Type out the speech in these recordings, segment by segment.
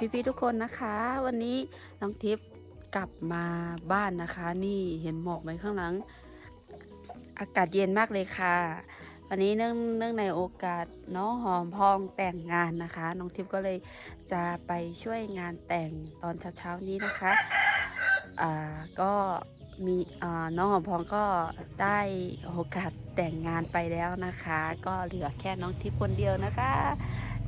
ดีพี่ๆทุกคนนะคะ วันนี้น้องทิพย์กลับมาบ้านนะคะ นี่เห็นหมอกไหมข้างหลัง อากาศเย็นมากเลยค่ะ วันนี้เนื่องเนื่องในโอกาสน้องหอมพองแต่งงานนะคะ น้องทิพย์ก็เลยจะไปช่วยงานแต่งตอนเช้าๆนี้นะคะอ่าก็มีอ่าน้องหอมพองก็ได้โอกาสแต่งงานไปแล้วนะคะ ก็เหลือแค่น้องทิพย์คนเดียวนะคะ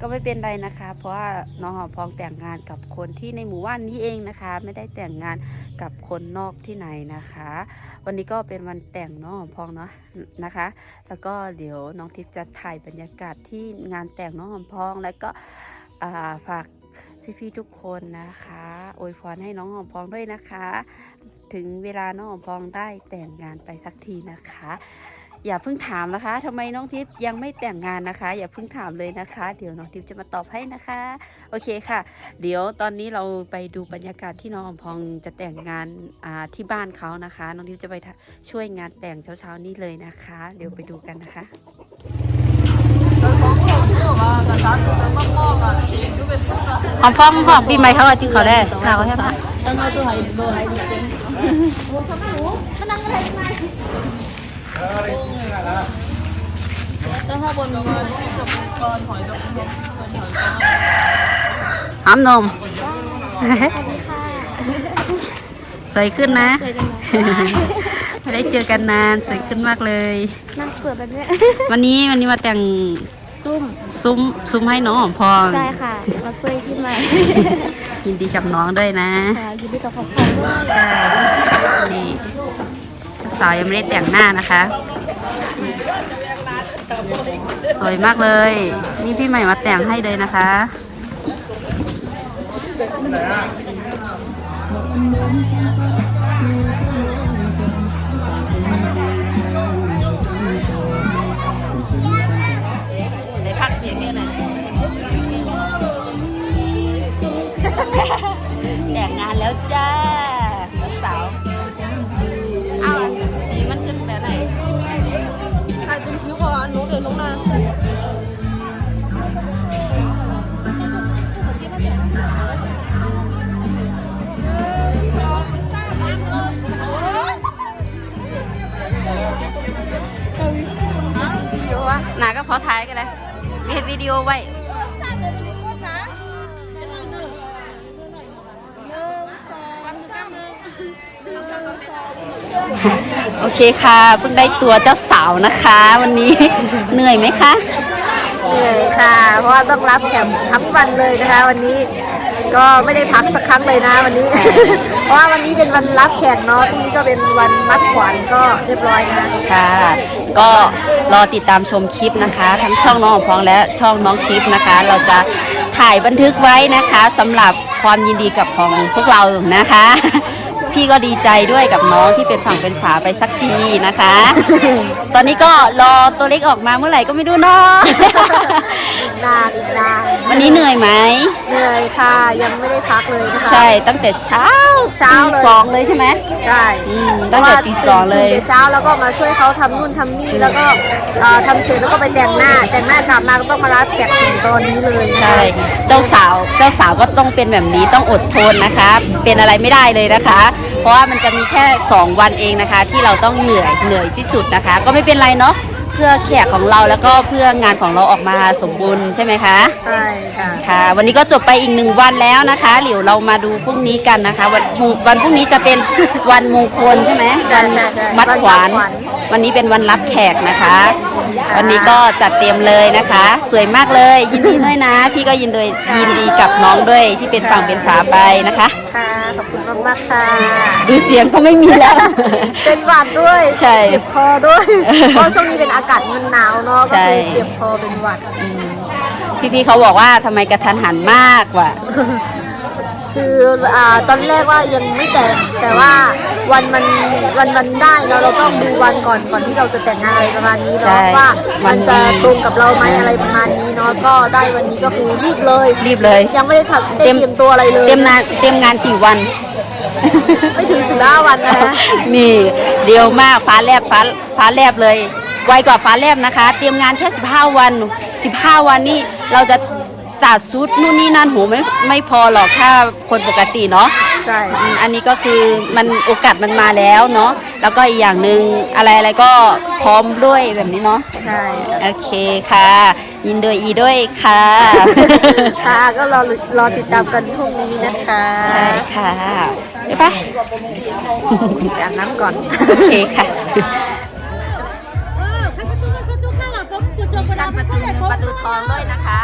ก็ไม่เป็นไรนะคะ เพราะว่าน้องหอมพองแต่งงานกับคนที่ในหมู่บ้านนี้เองนะคะ ไม่ได้แต่งงานกับคนนอกที่ไหนนะคะ วันนี้ก็เป็นวันแต่งน้องหอมพองเนาะนะคะ แล้วก็เดี๋ยวน้องทิพย์จะถ่ายบรรยากาศที่งานแต่งน้องหอมพอง แล้วก็ฝากพี่ๆทุกคนนะคะอวยพรให้น้องหอมพองด้วยนะคะ ถึงเวลาน้องหอมพองได้แต่งงานไปสักทีนะคะ อย่าเพิ่งถามนะคะทำไมน้องทิพย์ยังไม่แต่งงานนะคะ อย่าเพิ่งถามเลยนะคะ เดี๋ยวน้องทิพย์จะมาตอบให้นะคะ โอเคค่ะ เดี๋ยวตอนนี้เราไปดูบรรยากาศที่น้องอมพองจะแต่งงานอ่าที่บ้านเขานะคะ น้องทิพย์จะไปทะช่วยงานแต่งเช้าๆนี้เลยนะคะ เดี๋ยวไปดูกันนะคะหอมพองหอมปีใหม่เขาอาจิเขาได้ข่าวใช่ไหม หอมนมสวยขึ้นนะ ไม่ได้เจอกันนานสวยขึ้นมากเลยนั่งเปิดแบบนี้วันนี้วันนี้มาแต่งซุ่มซุ้มซุ้มให้น้องหอมพอง ใช่ค่ะ มาช่วยที่ใหม่ยินดีกับน้องด้วยนะค่ะยินดีกับพ่อพ่อด้วยใช่นี่เจ้า สาวยังไม่ได้แต่งหน้านะคะ สวยมากเลย นี่พี่ใหม่มาแต่งให้เลยนะคะ ได้พักเสียงเยอะเลยแต่งงานแล้วจ้า ก็พอท้ายกันเลยเฮ็ดวิดีโอไว้โอเคค่ะเพิ่งได้ตัวเจ้าสาวนะคะ วันนี้ เหนื่อยไหมคะเหนื่อยค่ะ เพราะว่าต้องรับแขกทั้งวันเลยนะคะ วันนี้ก็ไม่ได้พักสักครั้งเลยนะวันนี้ เพราะว่าวันนี้เป็นวันรับแขกเนาะพรุ่งนี้ก็เป็นวันมัดขวัญก็เรียบร้อยนะค่ะ ก็รอติดตามชมคลิปนะคะ ทั้งช่องน้องพองและช่องน้องทิพย์นะคะ เราจะถ่ายบันทึกไว้นะคะสำหรับความยินดีกับของพวกเรานะคะ พี่ก็ดีใจด้วยกับน้องที่เป็นฝั่งเป็นฝาไปสักทีนะคะ ตอนนี้ก็รอตัวเล็กออกมาเมื่อไหร่ก็ไม่รู้เนาะอีกนานอีกนานวันนี้เหนื่อยไหม เหนื่อยค่ะ ยังไม่ได้พักเลยนะคะ ใช่ตั้งแต่เช้าเช้าเลย ตีสองเลยใช่ไหมใช่อืมตั้งแต่ตีสองเลยตื่นแต่เช้าแล้วก็มาช่วยเขาทำนู่นทำนี่แล้วก็เอ่อทำเสร็จแล้วก็ไปแต่งหน้า แต่งหน้ากลับมาก็ต้องมารับแขกถึงตอนนี้เลยใช่เจ้าสาวเจ้าสาวก็ต้องเป็นแบบนี้ต้องอดทนนะคะ เป็นอะไรไม่ได้เลยนะคะเพ ราะว่ามันจะมีแค่ 2 วันเองนะคะ ที่เราต้องเหนื่อยเหนื่อยที่สุดนะคะ ก็ไม่เป็นไรเนาะเพื่อแขกของเราแล้วก็เพื่องานของเราออกมาสมบูรณ์ใช่ไหมคะใช่ค่ะค่ะ วันนี้ก็จบไปอีกหนึ่งวันแล้วนะคะเดี๋ยวเรามาดูพรุ่งนี้กันนะคะ วันพรุ่งวันพรุ่งนี้จะเป็นวันมงคลใช่ไหมใช่ใช่ใช่มัดขวาน วันมัดขวัญวันนี้เป็นวันรับแขกนะคะค่ะวันนี้ก็จัดเต็มเลยนะคะ สวยมากเลย ยินดีด้วยนะ พี่ก็ยินดียินดีกับน้องด้วยที่เป็นฝั่งเป็นฝาไปนะคะ ค่ะ ขอบคุณมากมากๆค่ะ ดูเสียงก็ไม่มีแล้ว เป็นหวัดด้วยใช่เจ็บคอด้วย เพราะช่วงนี้เป็นอากาศมันหนาวเนาะ ก็ใช่ คือเจ็บคอเป็นหวัด อืมพี่ๆเขาบอกว่าทำไมกระทันหันมากว่ะ คืออ่าตอนแรกว่ายังไม่แต่งแต่ว่า วันมันวันมันได้เนาะเราต้องดูวันก่อนก่อนที่เราจะแต่งงานอะไรประมาณนี้ใช่เนาะว่าวัมันนนี้ จะตรงกับเราไหมอะไรประมาณนี้เนาะก็ได้วันนี้ก็คือรีบเลยรีบเลย ยังไม่ได้ทำได้เตรียมตัวอะไรเลยเตรียมงานเตรียมงานกี่วัน ไม่ถึงสิบห้าวันนะ นี่เร็วมากฟ้าแลบฟ้าฟ้าแลบเลย ไวกว่าฟ้าแลบนะคะ เตรียมงานแค่ 15 วัน 15 วันนี่เราจะจัดชุดนู่นนี่นั่นโหไม่ไม่พอหรอกถ้าคนปกติเนาะ ใช่อืมอันนี้ก็คือมันโอกาสมันมาแล้วเนาะแล้วก็อีกอย่างหนึ่งอะไรอะไรก็พร้อมด้วยแบบนี้เนาะใช่โอเคค่ะ ยินดีอีด้วยค่ะ ค่ะก็รอรอติดตามกันพรุ่งนี้นะคะใช่ค่ะไปปะอาบน้ำก่อน โอเคค่ะ มีการประตูเงินประตูทองด้วยนะคะ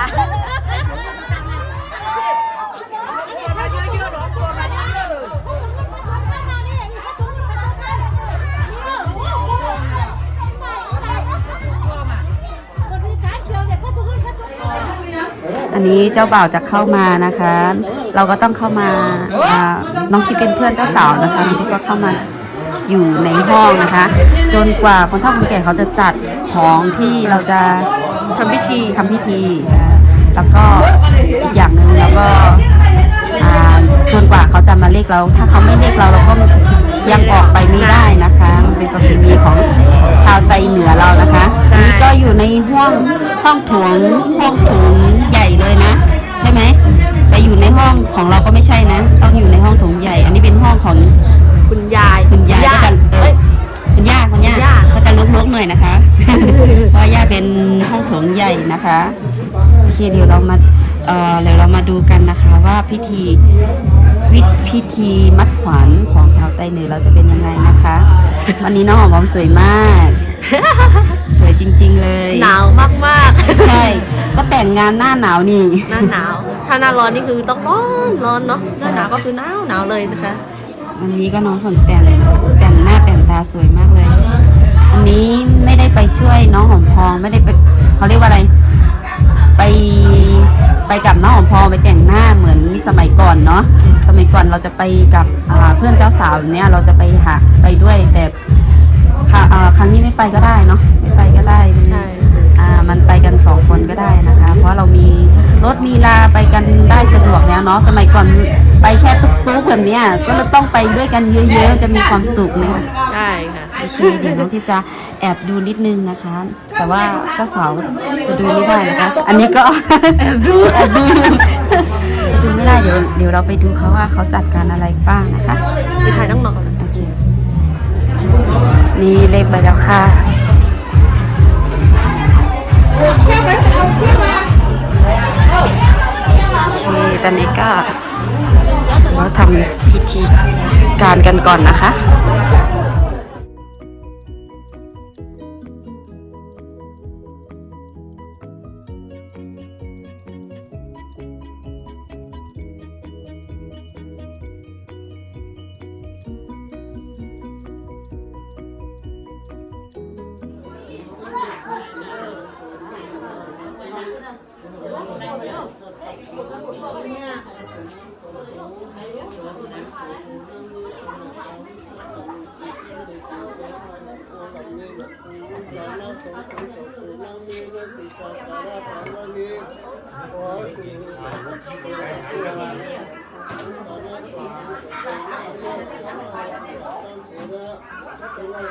อันนี้เจ้าบ่าวจะเข้ามานะคะ เราก็ต้องเข้ามาอ่าน้องคิดเป็นเพื่อนเจ้าสาวนะคะน้องคิดก็เข้ามาอยู่ในห้องนะคะ จนกว่าคนเฒ่าคนแก่เขาจะจัดของที่เราจะทำพิธีทำพิธีอ่าแล้วก็อีกอย่างหนึ่งแล้วก็อ่าจนกว่าเขาจะมาเรียกเรา ถ้าเขาไม่เรียกเราเราก็ยังออกไปไม่ได้นะคะ มันเป็นประเพณีของชาวไตเหนือเรานะคะอันนี้ก็อยู่ในห้องห้องโถงห้องโถง ใหญ่เลยนะ ใช่ไหมไปอยู่ในห้องของเราก็ไม่ใช่นะ ต้องอยู่ในห้องโถงใหญ่ อันนี้เป็นห้องของคุณยายคุณย่าก็จะเอ้ยคุณย่าคุณย่าย่าก็จะลุกๆหน่อยนะคะเพราะย่าเป็นห้องโถงใหญ่นะคะโอเคเดี๋ยวเรามาเอ่อเดี๋ยวเรามาดูกันนะคะว่าพิธีวิพิธีมัดขวัญของชาวไต้เหนือเราจะเป็นยังไงนะคะ วันนี้น้องหอมหอมสวยมาก สวยจริง ๆ เลย หนาวมากใช่ ก็แต่งงานหน้าหนาวนี่ๆหน้าหนาว ถ้าหน้าร้อนนี่คือต้องร้อนร้อนเนาะหใช่น้าหนาวก็คือหนาวหนาวเลยนะคะ วันนี้ก็น้องฝนแต่งแต่งหน้าแต่งตาสวยมากเลยวันนี้ไม่ได้ไปช่วยน้องหอมพองไม่ได้ไปเขาเรียกว่าอะไร ไปไปกับน้องหอมพองไปแต่งหน้าเหมือนสมัยก่อนเนาะสมัยก่อนเราจะไปกับอ่าเพื่อนเจ้าสาวเนี่ยเราจะไปหาไปด้วยแต่คราอ่าครั้งนี้ไม่ไปก็ได้เนาะไม่ไปก็ได้ แล้วเนาะสมัยก่อนไปแค่ตุ๊กๆแบบเนี้ยก็เลยต้องไปด้วยกันเยอะๆ จะมีความสุขนะคะใช่ค่ะโอเคเดี๋ยวน้องทิพย์จะแอบดูนิดนึงนะคะ แต่ว่าเจ้าสาวจะดูไม่ได้นะคะ อันนี้ก็ แอบดูแอบดูจะดูไม่ได้เดี๋ยวเดี๋ยวเราไปดูเขาว่าเขาจัดการอะไรบ้างนะคะไปถ่ายน้องๆก่อนนะโอเคนี่เลขไปแล้วค่ะ ตอนนี้ก็เราทำพิธีการกันก่อนนะคะ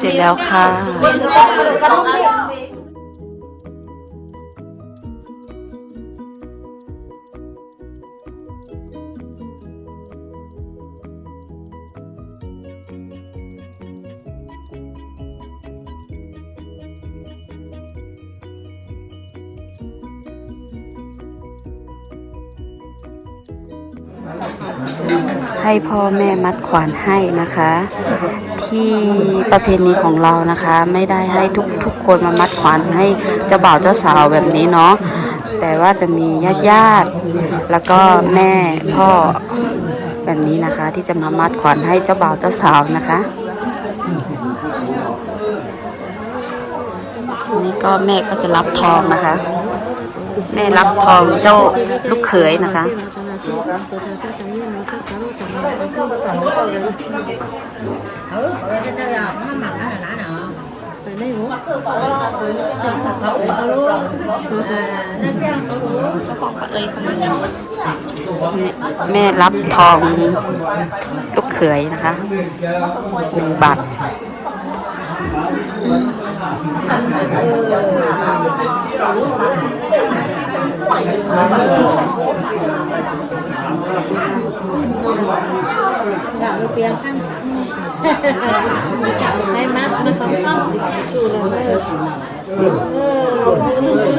เสร็จแล้วค่ะ ให้พ่อแม่มัดขวานให้นะคะ ที่ประเพณีของเรานะคะ ไม่ได้ให้ทุกทุกคนมามัดขวานให้เจ้าบ่าวเจ้าสาวแบบนี้เนาะแต่ว่าจะมีญาติญาติแล้วก็แม่พ่อแบบนี้นะคะ ที่จะมามัดขวัญให้เจ้าบ่าวเจ้าสาวนะคะอันนี่ก็แม่ก็จะรับทองนะคะ แม่รับทองเจ้าลูกเขยนะคะ แม่รับทองลูกเขยนะคะหนึ่งบาท จากเปลี่ยนขั้นมีกากในมัดมาต้องเข้าสู่เราเออ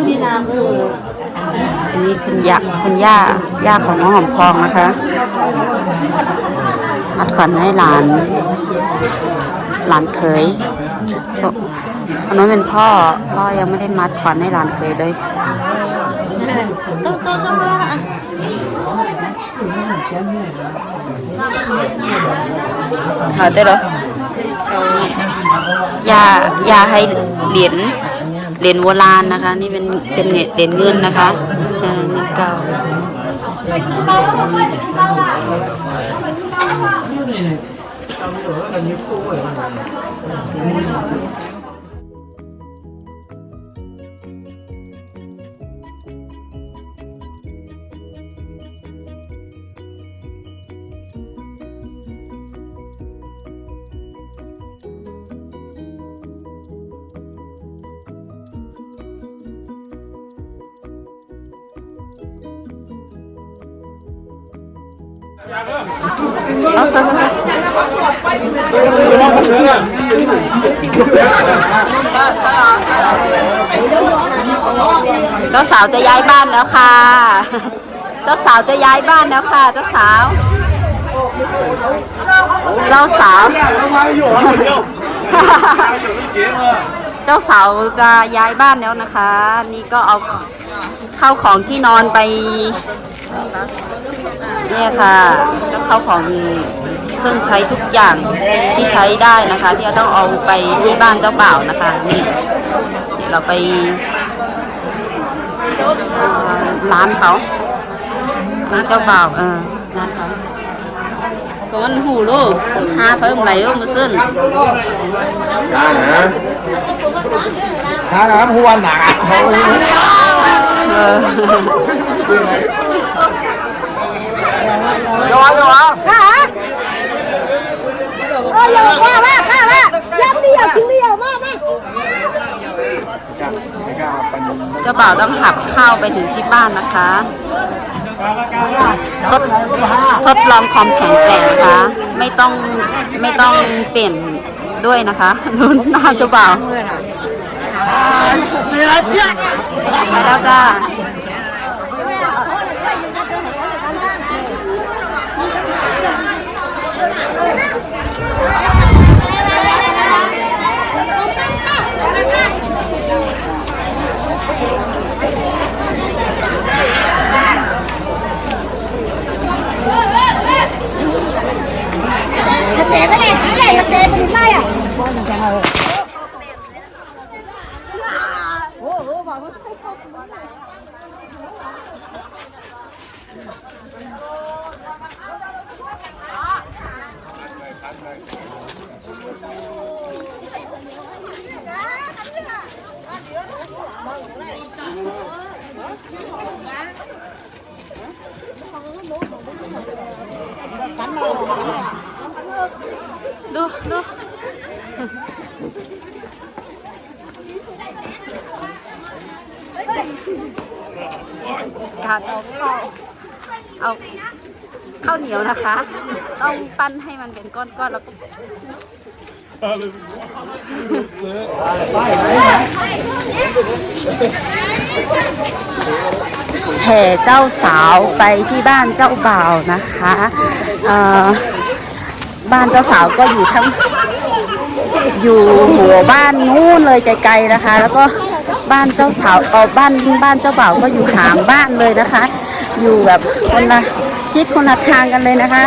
นี่น้ำเอออันนี้คุณยาคุณย่าย่าของน้องหอมพองนะคะมัดขอนให้หลาน หลานเคยอันนั้นเป็นพ่อ พ่อยังไม่ได้มัดขอนให้หลานเคยเลยต้องต้องช่องไม่ได้ลอะ หาได้หรออย่าอย่าให้เหรียญเหรียญโบราณนะคะ นี่เป็นเป็นเหรียญเงินนะคะเออเงินเก่า เอาซะซะซะเจ้าสาวจะย้ายบ้านแล้วค่ะ เจ้าสาวจะย้ายบ้านแล้วค่ะ เจ้าสาว เจ้าสาว เจ้าสาวจะย้ายบ้านแล้วนะคะ นี่ก็เอาเข้าของที่นอนไป เนี่ยค่ะเจ้าเข้าของเครื่องใช้ทุกอย่างที่ใช้ได้นะคะ ที่เราต้องเอาไปที่บ้านเจ้าบ่าวนะคะนี่เดี๋ยวเราไปร้านเขาร้านเจ้าบ่าวเออร้านเขาก็มันหูลูกหาเพิ่มไหลลูกมาซึ่งน Khá lắm, hô anh nặng เออ Vô ăn, vô ăn hả ôi giờ qua ba ba ba dám đi vào kiếm đi vào ba ba เจ้าบ่าวต้องหับข้าวไปถึงที่บ้านนะคะ ทดทดลองความแข็งแกร่งนะคะ ไม่ต้องไม่ต้องเปลี่ยนด้วยนะคะลุ้นหน้าเจ้าบ่าวไปแล้วจ้า അല്ലേ അല്ലേ അല്ലേ പിടിക്കായ Hãy subscribe cho kênh Ghiền Mì Gõ Để không bỏ lỡ những video hấp dẫn ดูดูการเอาข้าวเอาข้าวเหนียวนะคะ ต้องปั้นให้มันเป็นก้อนๆแล้วก็แห่เจ้าสาวไปที่บ้านเจ้าบ่าวนะคะ เอ่อ บ้านเจ้าสาวก็อยู่ทั้งอยู่หัวบ้านนู้นเลยไกลๆนะคะ แล้วก็บ้านเจ้าสาวเออบ้านบ้านเจ้าบ่าวก็อยู่ห่างบ้านเลยนะคะ อยู่แบบคนละทิศคนละทางกันเลยนะคะ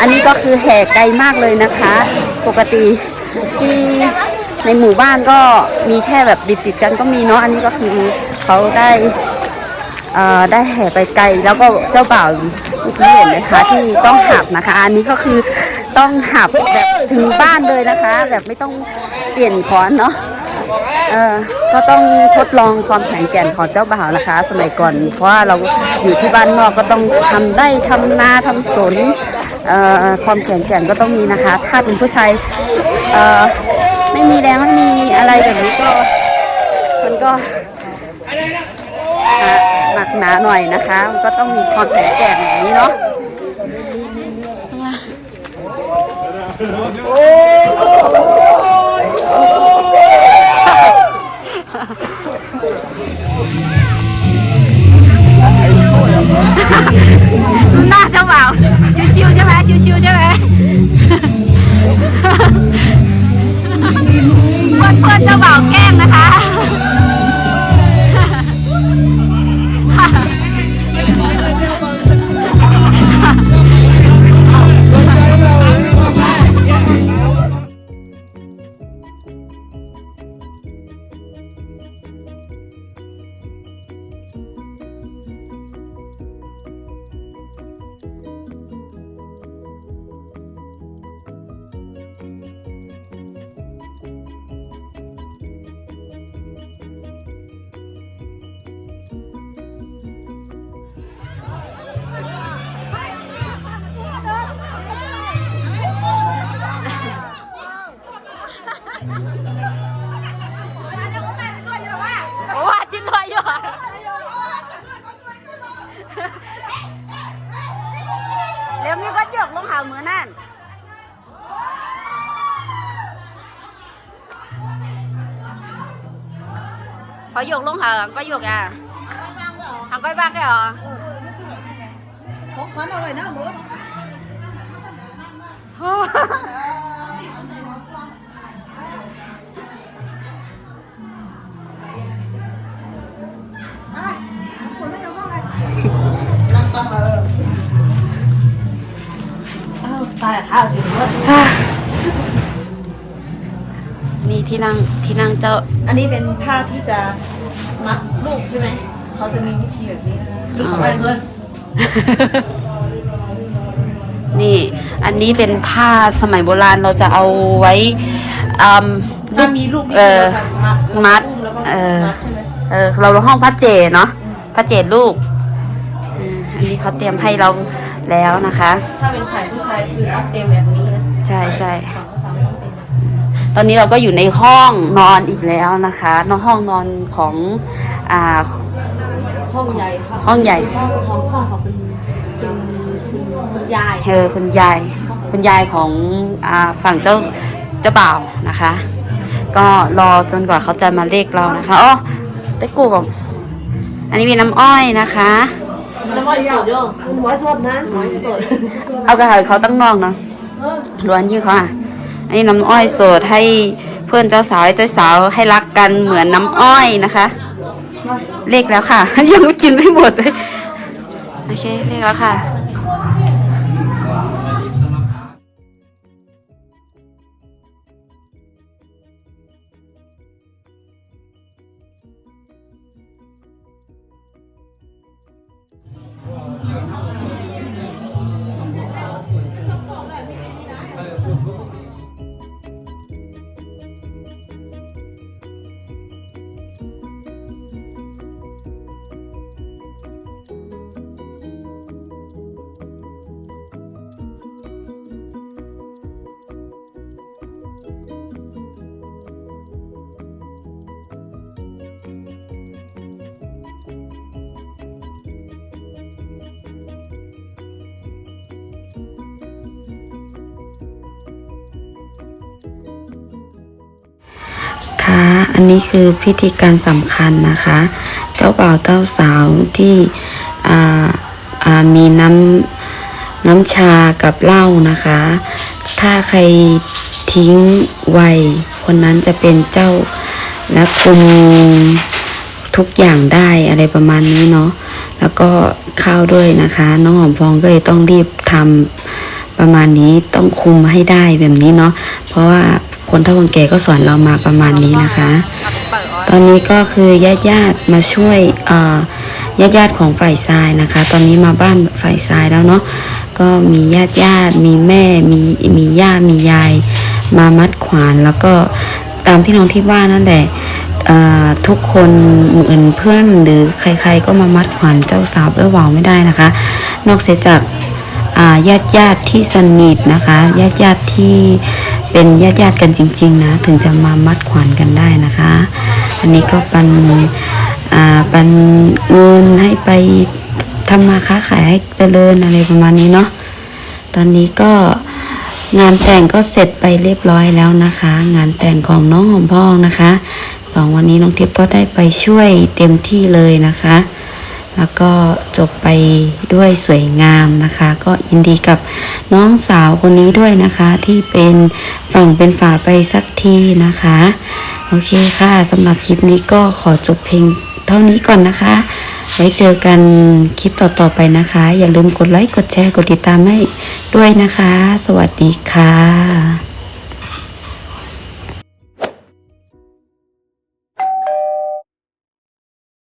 อันนี้ก็คือแห่ไกลมากเลยนะคะ ปกติที่ในหมู่บ้านก็มีแค่แบบติดติดๆกันก็มีเนาะอันนี้ก็คือเขาได้เอ่อได้แห่ไปไกลแล้วก็เจ้าบ่าว เมื่อกี้เห็นไหมคะที่ต้องหับนะคะ อันนี้ก็คือต้องหับแบบถึงบ้านเลยนะคะ แบบไม่ต้องเปลี่ยนขอนเนาะเออก็ต้องทดลองความแข็งแกร่งของเจ้าบ่าวนะคะ สมัยก่อน เพราะว่าเราอยู่ที่บ้านนอกก็ต้องทำได้ทำนาทำสวนเอ่อความแข็งแกร่งก็ต้องมีนะคะ ถ้าเป็นผู้ชายเอ่อไม่มีแรงไม่มีอะไรแบบนี้ก็มันก็อะ หนักหนาหน่อยนะคะ มันก็ต้องมีความแข็งแกร่งอย่างนี้เนาะห พอยกลงหาก็ยกอะหางก้อยบ้างก็เหรอของขวัญเอาไว้นะหมูนั่งตั้งเลยนี่ที่นั่งที่นั่งเจ้า อันนี้เป็นผ้าที่จะ มัดลูกใช่ไหม เขาจะมีวิธีแบบนี้นะคะลูกชายเพื่อนนี่ อันนี้เป็นผ้าสมัยโบราณเราจะเอาไว้อืมถ้ามีลูกนี่เอคืออเราจะมัดมัดอุ้แล้วก็เออมัดใช่ไหมเออเราห้องพระเจเนาะพระเจลูกอืมอันนี้เขาเตรียมให้เราแล้วนะคะ ถ้าเป็นฝ่ายผู้ชายคือต้องเต็มแบบนี้นะใช่ใช่ฝั่งก็สามต้องเต็ม ตอนนี้เราก็อยู่ในห้องนอนอีกแล้วนะคะนอนห้องนอนของอ่าห้องใหญ่ค่ะห้องใหญ่ห้องของห้องของคุณคุณคุณยายเออคุณยายคุณยายของอ่าฝั่งเจ้าเจ้าบ่าวนะคะ ก็รอจนกว่าเขาจะมาเรียกเรานะคะอ๋อเต้กูกับอันนี้มีน้ำอ้อยนะคะน้ำมันสดเยอะมันหัวสดนะหัวสดเอากระถางเขาตั้งนอกเนาะล้วนยี่เขาอะ อันนี้น้ำอ้อยสดให้เพื่อนเจ้าสาวให้เจ้าสาวให้รักกันเหมือนน้ำอ้อยนะคะ เลขแล้วค่ะ ยังไม่กินไม่หมดเลยโอเคเลขแล้วค่ะ ค่ะอันนี้คือพิธีการสำคัญนะคะ เจ้าบ่าวเจ้าสาวที่มีน้ำน้ำชากับเหล้านะคะ ถ้าใครทิ้งไวคนนั้นจะเป็นเจ้าและคุมทุกอย่างได้อะไรประมาณนี้เนาะแล้วก็ข้าวด้วยนะคะ น้องหอมพองก็เลยต้องรีบทำประมาณนี้ต้องคุมให้ได้แบบนี้เนาะเพราะว่า คนเฒ่าคนแก่ก็สอนเรามาประมาณนี้นะคะ ตอนนี้ก็คือญาติญาติมาช่วยเอ่อญาติญาติของฝ่ายชายนะคะ ตอนนี้มาบ้านฝ่ายชายแล้วเนาะก็มีญาติญาติมีแม่มีมีย่ามียาย มามัดขวานแล้วก็ตามที่น้องที่ว่านั่นแหละเอ่อทุกคนเหมือนเพื่อนหรือใครๆก็มามัดขวานเจ้าสาวเอ้วาวไม่ได้นะคะ นอกเสียจากญาติญาติที่สนิทนะคะญาติญาติที่ เป็นญาติญาติๆกันจริง ๆ นะ ถึงจะมามัดขวัญกันได้นะคะ อันนี้ก็ปันอ่าปันเงินให้ไปทำมาค้าขายให้เจริญอะไรประมาณนี้เนาะตอนนี้ก็งานแต่งก็เสร็จไปเรียบร้อยแล้วนะคะ งานแต่งของน้องหอมพองนะคะสองวันนี้น้องทิพย์ก็ได้ไปช่วยเต็มที่เลยนะคะ แล้วก็จบไปด้วยสวยงามนะคะ ก็ยินดีกับน้องสาวคนนี้ด้วยนะคะ ที่เป็นฝั่งเป็นฝาไปสักทีนะคะ โอเคค่ะสำหรับคลิปนี้ก็ขอจบเพลงเท่านี้ก่อนนะคะ ไว้เจอกันคลิปต่อๆไปนะคะ อย่าลืมกดไลค์ กดแชร์ กดติดตามให้ด้วยนะคะ สวัสดีค่ะ